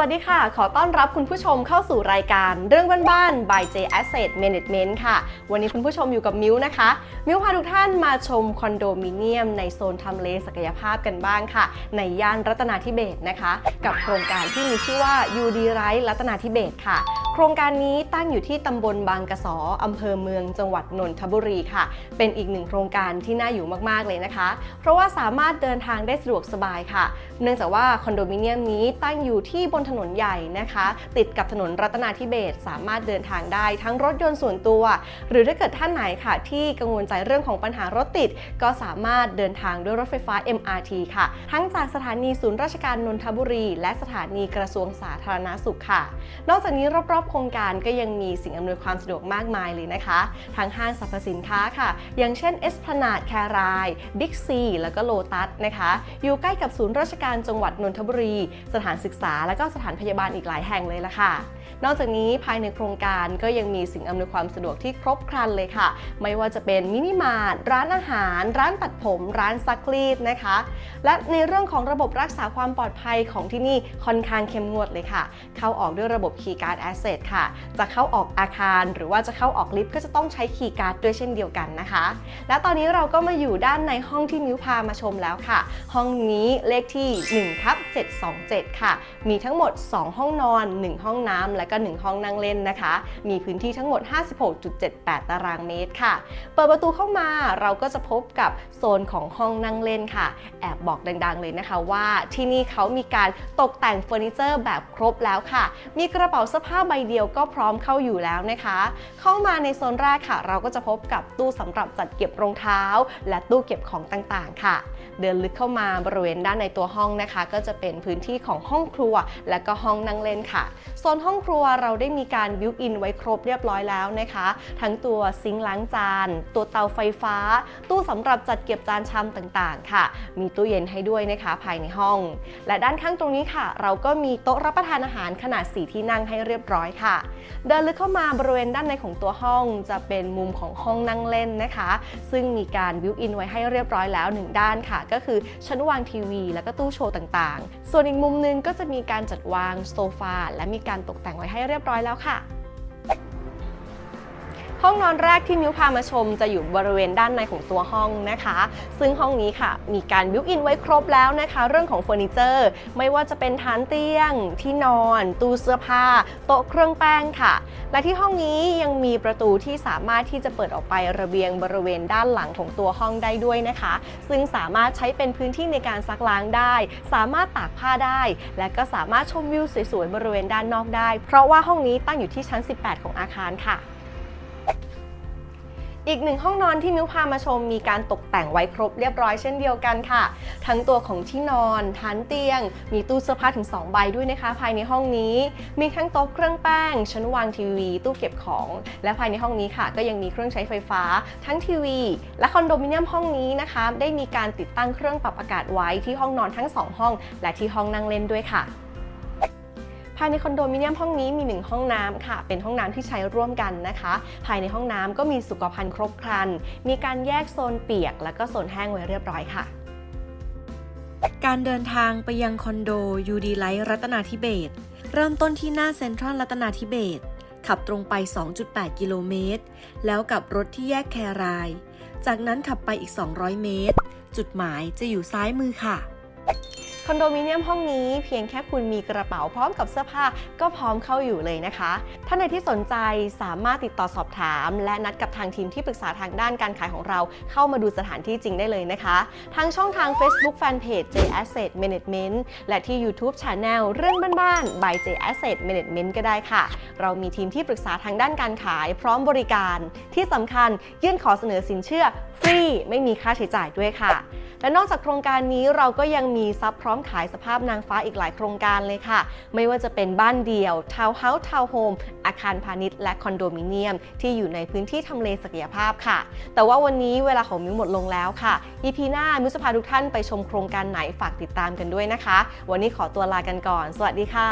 วัสดีค่ะ ขอต้อนรับคุณผู้ชมเข้าสู่รายการเรื่องบ้านๆ by J Asset Management ค่ะ วันนี้คุณผู้ชมอยู่กับมิวนะคะ มิวพาทุกท่านมาชมคอนโดมิเนียมในโซนทำเลศักยภาพกันบ้างค่ะ ในย่านรัตนาธิเบศนะคะ กับโครงการที่มีชื่อว่า UD Right รัตนาธิเบศค่ะ ครงการนี้ตั้งอยู่ที่ตำบลบางกระสออำเภอเมืองจังหวัดนนทบุรีค่ะ เป็นอีกหนึ่งโครงการที่น่าอยู่มากๆเลยนะคะ เพราะว่าสามารถเดินทางได้สะดวกสบายค่ะ เนื่องจากว่าคอนโดมิเนียมนี้ตั้งอยู่ที่บนถนนใหญ่นะคะ ติดกับถนนรัตนาธิเบศสามารถเดินทางได้ทั้งรถยนต์ส่วนตัว หรือถ้าเกิดท่านไหนค่ะ ที่กังวลใจเรื่องของปัญหารถติด ก็สามารถเดินทางด้วยรถไฟฟ้า MRT ค่ะ ทั้งจากสถานีศูนย์ราชการนนทบุรี และสถานีกระทรวงสาธารณสุขค่ะ นอกจากนี้รอบๆโครงการก็ยังมีสิ่งอำนวยความสะดวกมากมายเลยนะคะทั้งห้างสรรพสินค้าค่ะ อย่างเช่นเอสพนาดแครายบิ๊กซีแล้วก็โลตัสนะคะ อยู่ใกล้กับศูนย์ราชการจังหวัดนนทบุรี สถานศึกษา แล้วก็สถานพยาบาลอีกหลายแห่งเลยละค่ะ นอกจากนี้ภายในโครงการก็ยังมีสิ่งอำนวยความสะดวกที่ครบครันเลยค่ะ ไม่ว่าจะเป็นมินิมาร์ทร้านอาหาร ร้านตัดผม ร้านซักรีดนะคะ และในเรื่องของระบบรักษาความปลอดภัยของที่นี่ค่อนข้างเข้มงวดเลยค่ะ เข้าออกด้วยระบบคีย์การ์ดแอสเซ7 ค่ะ จะเข้าออกอาคารหรือว่าจะเข้าออกลิฟต์ก็จะต้องใช้คีย์การ์ดด้วยเช่นเดียวกันนะคะ แล้วตอนนี้เราก็มาอยู่ด้านในห้องที่มิวพามาชมแล้วค่ะ ห้องนี้เลขที่1ทับ727 ค่ะ มีทั้งหมด 2 ห้องนอน 1 ห้องน้ำและก็ 1 ห้องนั่งเล่นนะคะ มีพื้นที่ทั้งหมด 56.78 ตารางเมตรค่ะ เปิดประตูเข้ามาเราก็จะพบกับโซนของห้องนั่งเล่นค่ะ แอบบอกดังๆเลยนะคะว่าที่นี่เขามีการตกแต่งเฟอร์นิเจอร์แบบครบแล้วค่ะ มีกระเป๋าเสื้อผ้าใบเดียวก็พร้อมเข้าอยู่แล้วนะคะ เข้ามาในโซนแรกค่ะ เราก็จะพบกับตู้สำหรับจัดเก็บรองเท้า และตู้เก็บของต่างๆ ค่ะ เดินลึกเข้ามาบริเวณด้านในตัวห้องนะคะ ก็จะเป็นพื้นที่ของห้องครัว และก็ห้องนั่งเล่นค่ะโซนห้องครัวเราได้มีการบิวอินไว้ครบเรียบร้อยแล้วนะคะ ทั้งตัวซิงค์ล้างจาน ตัวเตาไฟฟ้า ตู้สำหรับจัดเก็บจานชามต่างๆ ค่ะ มีตู้เย็นให้ด้วยนะคะภายในห้อง และด้านข้างตรงนี้ค่ะ เราก็มีโต๊ะรับประทานอาหารขนาด 4 ที่นั่งให้เรียบร้อยค่ะ เดินลึกเข้ามาบริเวณด้านในของตัวห้องจะเป็นมุมของห้องนั่งเล่นนะคะ ซึ่งมีการวิวอินไว้ให้เรียบร้อยแล้วหนึ่งด้านค่ะ ก็คือชั้นวางทีวี แล้วก็ตู้โชว์ต่างๆ ส่วนอีกมุมหนึงก็จะมีการจัดวางโซฟาและมีการตกแต่งไว้ให้เรียบร้อยแล้วค่ะ ห้องนอนแรกที่มิวพามาชมจะอยู่บริเวณด้านในของตัวห้องนะคะ ซึ่งห้องนี้ค่ะมีการบิวอินไว้ครบแล้วนะคะ เรื่องของเฟอร์นิเจอร์ไม่ว่าจะเป็นฐานเตียง ที่นอน ตู้เสื้อผ้า โต๊ะเครื่องแป้งค่ะ และที่ห้องนี้ยังมีประตูที่สามารถที่จะเปิดออกไประเบียงบริเวณด้านหลังของตัวห้องได้ด้วยนะคะ ซึ่งสามารถใช้เป็นพื้นที่ในการซักล้างได้ สามารถตากผ้าได้ และก็สามารถชมวิวสวยๆบริเวณด้านนอกได้ เพราะว่าห้องนี้ตั้งอยู่ที่ชั้น 18 ของอาคารค่ะ อีกหนึ่งห้องนอนที่มิวพามาชมมีการตกแต่งไว้ครบเรียบร้อยเช่นเดียวกันค่ะ ทั้งตัวของที่นอนฐานเตียง มีตู้เสื้อผ้าถึง 2 ใบด้วยนะคะ ภายในห้องนี้ มีทั้งโต๊ะเครื่องแป้ง ชั้นวางทีวี ตู้เก็บของ และภายในห้องนี้ค่ะ ก็ยังมีเครื่องใช้ไฟฟ้า ทั้งทีวี และคอนโดมิเนียมห้องนี้นะคะ ได้มีการติดตั้งเครื่องปรับอากาศไว้ที่ห้องนอนทั้ง 2 ห้อง และที่ห้องนั่งเล่นด้วยค่ะ ภายในคอนโดมิเนียมห้องนี้มี 1 ห้องน้ำค่ะ เป็นห้องน้ำที่ใช้ร่วมกันนะคะ ภายในห้องน้ำก็มีสุขภัณฑ์ครบครัน มีการแยกโซนเปียก และก็โซนแห้งไว้เรียบร้อยค่ะการเดินทางไปยังคอนโดยูดีไลท์รัตนาธิเบศเริ่มต้นที่หน้าเซ็นทรัลรัตนาธิเบศขับตรงไป 2.8 กิโลเมตร แล้วกับรถที่แยกแคราย จากนั้นขับไปอีก 200 เมตร จุดหมายจะอยู่ซ้ายมือค่ะ คอนโดมิเนียมห้องนี้เพียงแค่คุณมีกระเป๋าพร้อมกับเสื้อผ้าก็พร้อมเข้าอยู่เลยนะคะ ท่านใดที่สนใจสามารถติดต่อสอบถาม และนัดกับทางทีมที่ปรึกษาทางด้านการขายของเราเข้ามาดูสถานที่จริงได้เลยนะคะ ทางช่องทาง Facebook Fanpage J Asset Management และที่ YouTube Channel เรื่องบ้านๆ by J Asset Management ก็ได้ค่ะ เรามีทีมที่ปรึกษาทางด้านการขายพร้อมบริการ ที่สำคัญยื่นขอเสนอสินเชื่อฟรีไม่มีค่าใช้จ่ายด้วยค่ะ และนอกจากโครงการนี้เราก็ยังมีซับพร้อมขายสภาพนางฟ้าอีกหลายโครงการเลยค่ะ ไม่ว่าจะเป็นบ้านเดี่ยวทาวน์เฮาส์ทาวน์โฮมอาคารพาณิชย์และคอนโดมิเนียม ที่อยู่ในพื้นที่ทำเลศักยภาพค่ะ แต่ว่าวันนี้เวลาของมิวหมดลงแล้วค่ะอีพีหน้ามิวจะพาทุกท่านไปชมโครงการไหนฝากติดตามกันด้วยนะคะ วันนี้ขอตัวลากันก่อน สวัสดีค่ะ